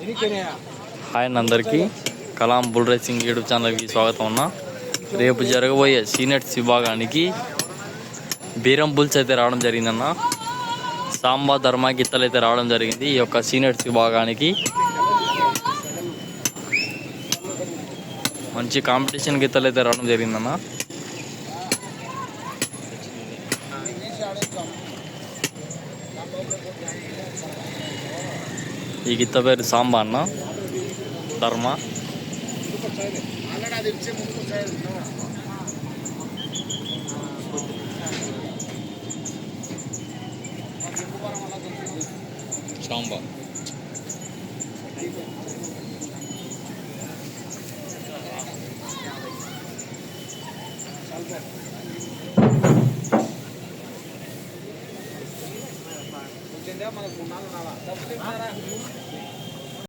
Hi అందరికీ. Kalam bull racing YouTube ఛానల్కి స్వాగతం అన్న. రేపు జరగబోయే సీనియర్స్ విభాగానికి బీరం బుల్స్ అయితే రావడం జరిగిందన్న. సాంబా ధర్మ గిత్తలు అయితే రావడం జరిగింది ఈ యొక్క సీనియర్స్ విభాగానికి. మంచి కాంపిటీషన్ గిత్తలు అయితే రావడం జరిగిందన్న. ఈ ಈಗಿತ್ತ ಬೇರೆ ಸಾಂಬಾರನ್ನ ಧರ್ಮ ಸಾಂಬಾರ್ ಸ್ವಲ್ಪ మనకు